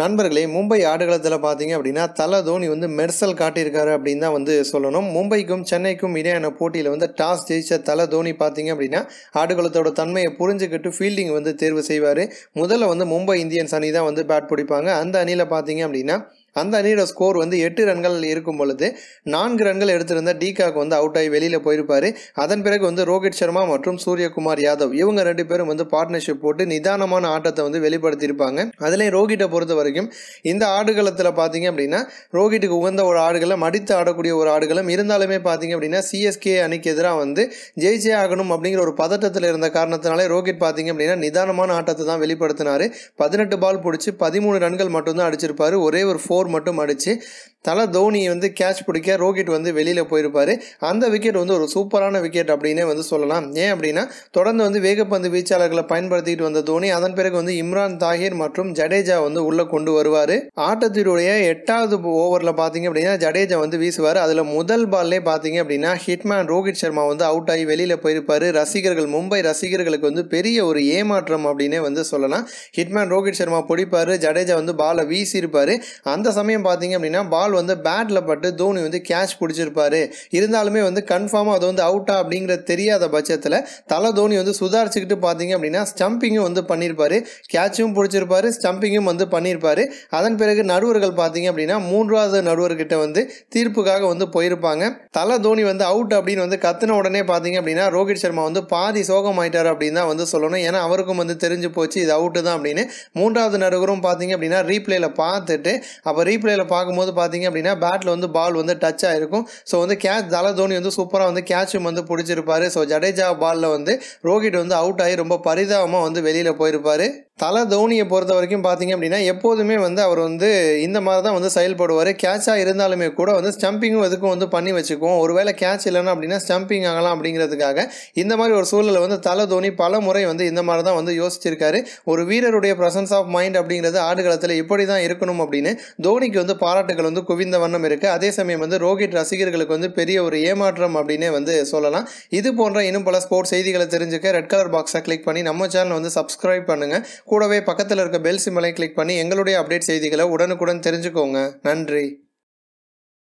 நண்பர்களே மும்பை ஆடுகளத்தில் பார்த்தீங்க அப்படின்னா தல தோனி வந்து மெர்சல் காட்டியிருக்காரு அப்படின்னு தான் வந்து சொல்லணும். மும்பைக்கும் சென்னைக்கும் இடையான போட்டியில் வந்து டாஸ் ஜெயிச்ச தல தோனி பார்த்தீங்க அப்படின்னா ஆடுகளத்தோட தன்மையை புரிஞ்சுக்கிட்டு ஃபீல்டிங் வந்து தேர்வு செய்வார். முதல்ல வந்து மும்பை இந்தியன்ஸ் அணி தான் வந்து பேட் பிடிப்பாங்க. அந்த அணியில் பார்த்தீங்க அப்படின்னா அந்த அணியோட ஸ்கோர் வந்து எட்டு ரன்கள் இருக்கும் பொழுது நான்கு ரன்கள் எடுத்திருந்த டிகாக் வந்து அவுட் ஆகி வெளியில் போயிருப்பார். அதன் பிறகு வந்து ரோஹித் சர்மா மற்றும் சூரியகுமார் யாதவ் இவங்க ரெண்டு பேரும் வந்து பார்ட்னர்ஷிப் போட்டு நிதானமான ஆட்டத்தை வந்து வெளிப்படுத்தியிருப்பாங்க. அதுலேயும் ரோஹிட்டை பொறுத்த வரைக்கும் இந்த ஆடுகளத்தில் பார்த்தீங்க அப்படின்னா ரோஹிட்டுக்கு உகந்த ஒரு ஆடுகளை அடித்து ஆடக்கூடிய ஒரு ஆடுகளும் இருந்தாலுமே பார்த்தீங்க அப்படின்னா சிஎஸ்கே அணிக்கு எதிராக வந்து ஜெயிச்சே ஆகணும் அப்படிங்கிற ஒரு பதட்டத்தில் இருந்த காரணத்தினாலே ரோஹித் பார்த்தீங்க அப்படின்னா நிதானமான ஆட்டத்தை தான் வெளிப்படுத்தினார். பதினெட்டு பால் பிடிச்சி பதிமூணு ரன்கள் மட்டும்தான் அடிச்சிருப்பார். ஒரே ஒரு ஃபோர் மட்டும் அடித்து தலை தோனி வந்து கேட்ச் பிடிக்க ரோஹித் வந்து வெளியில் போயிருப்பார். அந்த விக்கெட் வந்து ஒரு சூப்பரான விக்கெட் அப்படின்னே வந்து சொல்லலாம். ஏன் அப்படின்னா தொடர்ந்து வந்து வேகப்பந்து வீச்சாளர்களை பயன்படுத்திட்டு வந்த தோனி அதன் பிறகு வந்து இம்ரான் தாஹிர் மற்றும் ஜடேஜா வந்து உள்ளே கொண்டு வருவார். ஆட்டத்தினுடைய எட்டாவது ஓவரில் பார்த்தீங்க அப்படின்னா ஜடேஜா வந்து வீசுவார். அதில் முதல் பால்லே பார்த்தீங்க அப்படின்னா ஹிட்மேன் ரோஹித் சர்மா வந்து அவுட் ஆகி வெளியில் போயிருப்பார். ரசிகர்கள் மும்பை ரசிகர்களுக்கு வந்து பெரிய ஒரு ஏமாற்றம் அப்படின்னே வந்து சொல்லலாம். ஹிட்மேன் ரோஹித் சர்மா பிடிப்பார். ஜடேஜா வந்து பாலை வீசியிருப்பார். அந்த சமயம் பார்த்தீங்க அப்படின்னா பால் வந்து பேட்டில் பட்டு தோனி வந்து கேட்ச் பிடிச்சிருப்பாரு. இருந்தாலுமே வந்து கன்ஃபார்மாக அது வந்து அவுட்டா அப்படிங்கிற தெரியாத பட்சத்தில் தலை தோனி வந்து சுதாரிச்சுக்கிட்டு பார்த்தீங்க அப்படின்னா ஸ்டம்பிங்கும் வந்து பண்ணியிருப்பாரு கேட்சும் பிடிச்சிருப்பாரு ஸ்டம்பிங்கும் வந்து பண்ணியிருப்பாரு அதன் பிறகு நடுவர்கள் பார்த்தீங்க அப்படின்னா மூன்றாவது நடுவர்கிட்ட வந்து தீர்ப்புக்காக வந்து போயிருப்பாங்க. தலை தோனி வந்து அவுட் அப்படின்னு வந்து கத்துன உடனே பார்த்தீங்க அப்படின்னா ரோஹித் சர்மா வந்து பாதி சோகம் ஆயிட்டார் அப்படின்னு தான் வந்து சொல்லணும். ஏன்னா அவருக்கும் வந்து தெரிஞ்சு போச்சு இது அவுட்டு தான் அப்படின்னு. மூன்றாவது நடுவரும் பார்த்தீங்க அப்படின்னா ரீப்ளேல பார்த்துட்டு அப்போ ரீப்ளேல பார்க்கும்போது பார்த்தீங்க அப்படின்னா பேட்டில் வந்து பால் வந்து டச் ஆகிருக்கும் ஸோ வந்து கேட்ச் தல தோனி வந்து சூப்பராக வந்து கேட்சும் வந்து பிடிச்சிருப்பாரு. ஸோ ஜடேஜா பாலில் வந்து ரோஹித் வந்து அவுட் ஆகி ரொம்ப பரிதாபமாக வந்து வெளியில் போயிருப்பாரு. தலை தோனியை பொறுத்த வரைக்கும் பார்த்தீங்க அப்படின்னா எப்போதுமே வந்து அவர் வந்து இந்த மாதிரி தான் வந்து செயல்படுவார். கேட்சாக இருந்தாலுமே கூட வந்து ஸ்டம்பிங்கும் எதுக்கும் வந்து பண்ணி வச்சுக்குவோம். ஒருவேளை கேட்ச் இல்லைன்னா அப்படின்னா ஸ்டம்பிங் ஆகலாம் அப்படிங்கிறதுக்காக இந்த மாதிரி ஒரு சூழலில் வந்து தலை தோனி பல முறை வந்து இந்த மாதிரி தான் வந்து யோசிச்சிருக்காரு. ஒரு வீரருடைய ப்ரெசன்ஸ் ஆஃப் மைண்ட் அப்படிங்கிறது ஆடுகளத்தில் இப்படி தான் இருக்கணும் அப்படின்னு தோனிக்கு வந்து பாராட்டுகள் வந்து குவிந்த வண்ணம் இருக்குது அதே சமயம் வந்து ரோஹித் ரசிகர்களுக்கு வந்து பெரிய ஒரு ஏமாற்றம் அப்படின்னே வந்து சொல்லலாம். இது போன்ற இன்னும் பல ஸ்போர்ட்ஸ் செய்திகளை தெரிஞ்சுக்க ரெட் கலர் பாக்ஸை கிளிக் பண்ணி நம்ம சேனல் வந்து சப்ஸ்கிரைப் பண்ணுங்கள் கூடவே பக்கத்தில் இருக்க பெல் சிம்பலை கிளிக் பண்ணி எங்களுடைய அப்டேட் செய்திகளை உடனுக்குடன் தெரிஞ்சுக்கோங்க. நன்றி.